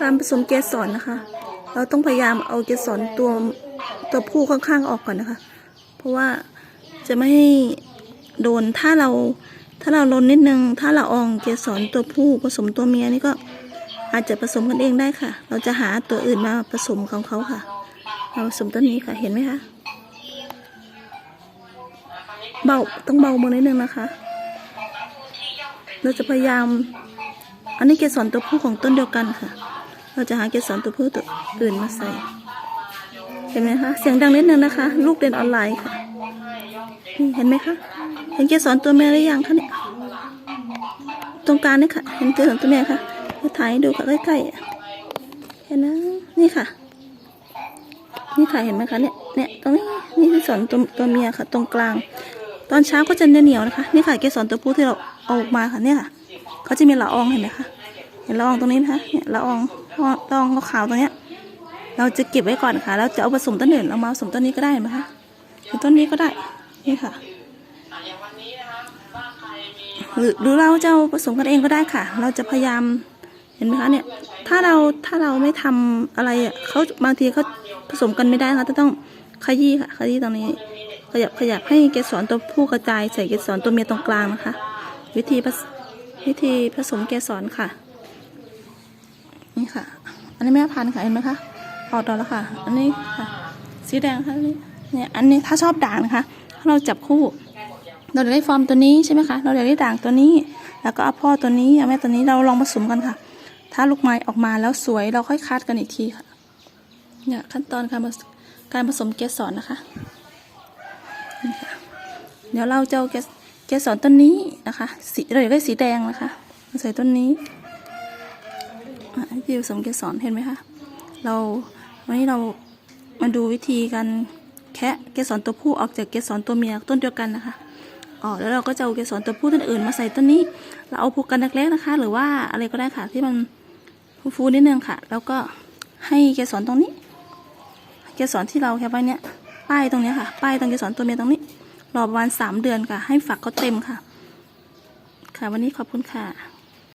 การผสมเกสรนะคะ เราต้องพยายามเอาเกสรตัวตัวผู้ข้างๆออกก่อนนะคะ เพราะว่าจะไม่ให้โดนถ้าเราถ้าเราลนนิดนึง ถ้าเราอองเกสรตัวผู้ผสมตัวเมียนี่ก็อาจจะผสมกันเองได้ค่ะ เราจะหาตัวอื่นมาผสมของเขาค่ะเราผสมต้นนี้ค่ะ เห็นไหมคะ เบาต้องเบามือนิดนึงนะคะ เราจะพยายาม อันนี้เกสรตัวผู้ของต้นเดียวกันค่ะ เราจะหาเกสรตัวผู้ตัวอื่นมาใส่ เห็นไหมคะ เสียงดังนิดนึงนะคะ ลูกเรียนออนไลน์ค่ะ เห็นไหมคะ เห็นเกสรตัวแม่หรือยังคะเนี่ย ตรงกลางนี่ค่ะ เห็นเกสรตัวแม่ค่ะถ่ายดูค่ะใกล้ๆ เห็นนะ นี่ค่ะ นี่ค่ะ เห็นไหมคะเนี่ย เนี่ย ตรงนี้ นี่เกสรตัวตัวเมียค่ะ ตรงกลาง ตอนเช้าก็จะเหนียวๆนะคะ นี่ค่ะเกสรตัวผู้ที่เราเอาออกมาค่ะ เนี่ยค่ะ เขาจะมีละอองเห็นไหมคะเห็นละอองตรงนี้นะคะเนี่ยละอองละอองขาวๆตรงเนี้ย เราจะเก็บไว้ก่อนค่ะแล้วจะเอาผสมต้นอื่นเอามาผสมต้นนี้ก็ได้ไหมคะหรือต้นนี้ก็ได้นี่ค่ะหรือหรือเราจะผสมกันเองก็ได้ค่ะ เราจะพยายามเห็นไหมคะเนี่ยถ้าเราถ้าเราไม่ทำอะไรอะเขาบางทีเขาผสมกันไม่ได้นะคะจะต้องขยี้ค่ะขยี้ตรงนี้ ขยับขยับให้เกสรตัวผู้กระจายใส่เกสรตัวเมียตรงกลางนะคะ วิธีผส วิธีผสมเกสรค่ะ นี่ค่ะ อันนี้แม่พันธุ์ค่ะเห็นไหมคะออกดอกแล้วค่ะ อันนี้ค่ะ สีแดงค่ะนนี้เนี่ยอันนี้ถ้าชอบด่างนะคะถ้าเราจับคู่ เราจะได้ฟอร์มตัวนี้ใช่ไหมคะ เราจะได้ด่างตัวนี้ แล้วก็เอาพ่อตัวนี้เอาแม่ตัวนี้เราลองผสมกันค่ะ ถ้าลูกไม้ออกมาแล้วสวยเราค่อยคัดกันอีกทีค่ะเนี่ยขั้นตอนการผสการผสมเกสรนะคะนี่ค่ะ เดี๋ยวเราจะเอาเกส เกสรต้นนี้นะคะ สีเราอยากได้สีแดงนะคะมาใส่ต้นนี้อะที่ผสมเกสรเห็นไหมคะ เราวันนี้เรามาดูวิธีการแคะเกสรตัวผู้ออกจากเกสรตัวเมียต้นเดียวกันนะคะอ๋อแล้วเราก็จะเอาเกสรตัวผู้ต้นอื่นมาใส่ต้นนี้ เราเอาผูกกันเล็กๆนะคะ หรือว่าอะไรก็ได้ค่ะที่มันฟูๆนิดนึงค่ะ แล้วก็ให้เกสรตรงนี้ เกสรที่เราแค่ไว้เนี่ยป้ายตรงเนี้ยค่ะ ป้ายตรงเกสรตัวเมียตรงนี้ รอบวันสามเดือนค่ะ ให้ฝักเขาเต็มค่ะ ค่ะวันนี้ขอบคุณค่ะ